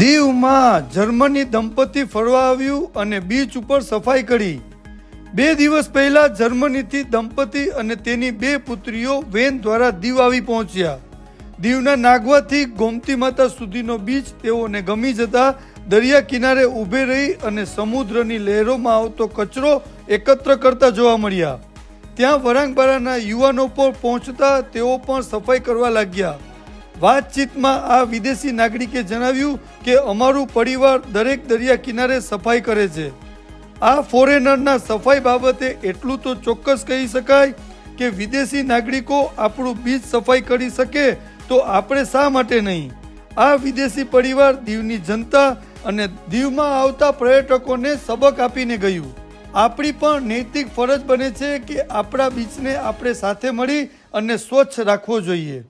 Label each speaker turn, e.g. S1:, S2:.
S1: દીવમાં જર્મની દંપતી ફરવા આવ્યું અને બીચ ઉપર સફાઈ કરી. બે દિવસ પહેલા જર્મનીથી દંપતી અને તેની બે પુત્રીઓ વેન દ્વારા દીવ આવી પહોંચ્યા. દીવના નાગવાથી ગોમતી માતા સુધીનો બીચ તેઓને ગમી જતા દરિયા કિનારે ઊભે રહી અને સમુદ્રની લહેરોમાં આવતો કચરો એકત્ર કરતા જોવા મળ્યા. ત્યાં વરાંગબારાના યુવાનો પર પહોંચતા તેઓ પણ સફાઈ કરવા લાગ્યા. વાતચીતમાં આ વિદેશી નાગરિકે જણાવ્યું કે અમારું પરિવાર દરેક દરિયા કિનારે સફાઈ કરે છે. આ ફોરેનરના સફાઈ બાબતે એટલું તો ચોક્કસ કહી શકાય કે વિદેશી નાગરિકો આપણું બીચ સફાઈ કરી શકે તો આપણે શા માટે નહીં? આ વિદેશી પરિવાર દીવની જનતા અને દીવમાં આવતા પર્યટકોને સબક આપીને ગયું. આપણી પણ નૈતિક ફરજ બને છે કે આપણા બીચને આપણે સાથે મળી અને સ્વચ્છ રાખવો જોઈએ.